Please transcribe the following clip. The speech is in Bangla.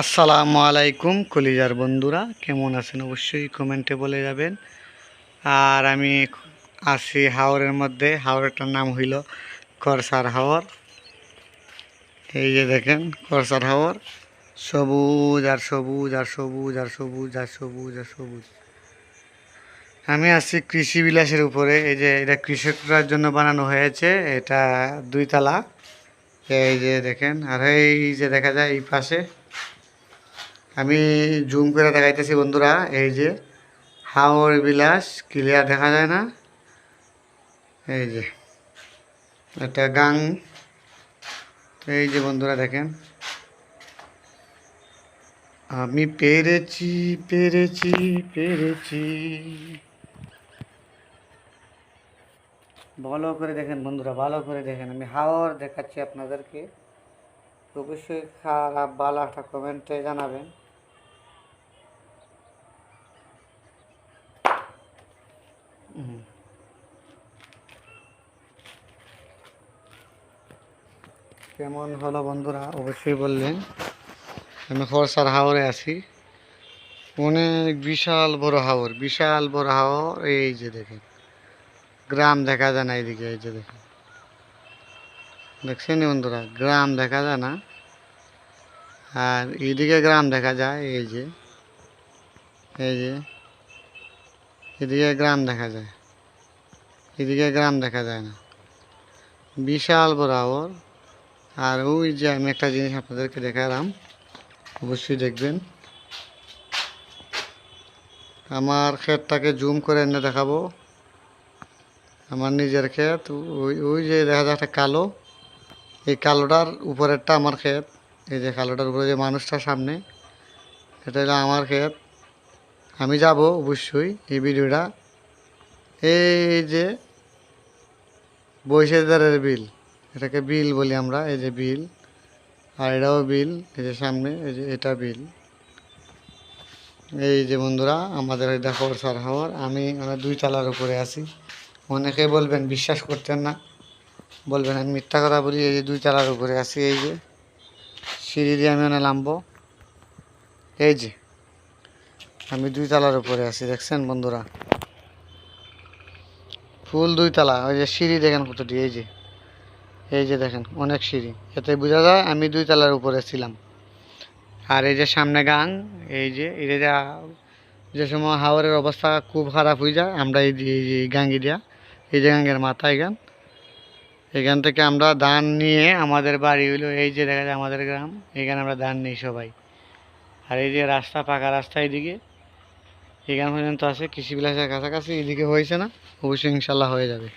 আসসালামু আলাইকুম কলিজার বন্ধুরা, কেমন আছেন অবশ্যই কমেন্টে বলে যাবেন। আর আমি আছি হাওরের মধ্যে হাওরটার নাম হইল করসার হাওর। এই যে দেখেন করসার হাওর। সবুজ আর সবুজ আর সবুজ আর সবুজ আর সবুজ আর সবুজ। আমি আছি কৃষি বিলাসের উপরে, এই যে এটা কৃষকরার জন্য বানানো হয়েছে, এটা দুই দুইতলা। এই যে দেখেন, আর এই যে দেখা যায় এই পাশে আমি জুম করে দেখাইতেছি বন্ধুরা, এই যে হাওর বিলাস ক্লিয়ার দেখা যায় না। এই যে, একটা গাং। এই যে বন্ধুরা দেখেন। আমি পেরেছি পেরেছি পেরেছি। ভালো করে দেখেন বন্ধুরা, ভালো করে দেখেন। আমি হাওর দেখাচ্ছি আপনাদেরকে। অবশ্যই খারাপ ভালো একটা কমেন্টে জানাবেন। কেমন হলো বন্ধুরা? অবশ্যই বললেন। আমি খরসার হাওরে আছি। অনেক বিশাল বড় হাওর, বিশাল বড় হাওর। এই যে দেখেন, গ্রাম দেখা যায় না এইদিকে, এই যে দেখেন। দেখছেন বন্ধুরা? গ্রাম দেখা যায় না। আর এইদিকে গ্রাম দেখা যায়, এই যে এই যে। এদিকে গ্রাম দেখা যায়। এদিকে গ্রাম দেখা যায় না। বিশাল হাওর আর ওই যে আমি একটা জিনিস আপনাদেরকে দেখালাম, অবশ্যই দেখবেন। আমার ক্ষেতটাকে জুম করে এনে দেখাবো। আমার নিজের ক্ষেত, ওই ওই যে দেখা যায় একটা কালো, এই কালোটার উপরেরটা আমার ক্ষেত, এই যে কালোটার উপরে যে মানুষটা সামনে, এটা হলো আমার ক্ষেত। আমি যাব অবশ্যই এই ভিডিওটা। এই যে বৈশাখদারের বিল, এটাকে বিল বলি আমরা, এই যে বিল, আর এটাও বিল, এই যে সামনে, এই যে এটা বিল। এই যে বন্ধুরা, আমাদের এটা খরসার হাওয়ার আমি আমরা দুই তালার উপরে আছি। অনেকে বলবেন, বিশ্বাস করতেন না। বলবেন, আমি মিথ্যা কথা বলি, এই যে দুই তালার উপরে আছি, এই যে। সিঁড়ি দিয়ে আমি ওখানে নামবো। এই যে। আমি দুই তলার উপরে আছি, দেখছেন বন্ধুরা? ফুল দুই তলা, ওই যে সিঁড়ি দেখেন কতটি, এই যে। এই যে দেখেন, অনেক সিঁড়ি। এতে বোঝা যায় আমি দুই তলার উপরে ছিলাম। আর এই যে সামনে গাং, এই যে এই যে যে সময় হাওরের অবস্থা খুব খারাপ হয়ে যায়, আমরা এই যে গাঙ্গি দিয়া, এই যে গাঙ্গের মাথায় গান এখান থেকে আমরা ধান নিয়ে আমাদের বাড়ি হইল, এই যে দেখা যায় আমাদের গ্রাম, এখানে আমরা ধান নিই সবাই। আর এই যে রাস্তা, পাকা রাস্তা এদিকে। এখান পর্যন্ত আছে কৃষি বিলাসের কাছাকাছি এদিকে হয়েছে না অবশ্যই ইনশাল্লাহ হয়ে যাবে।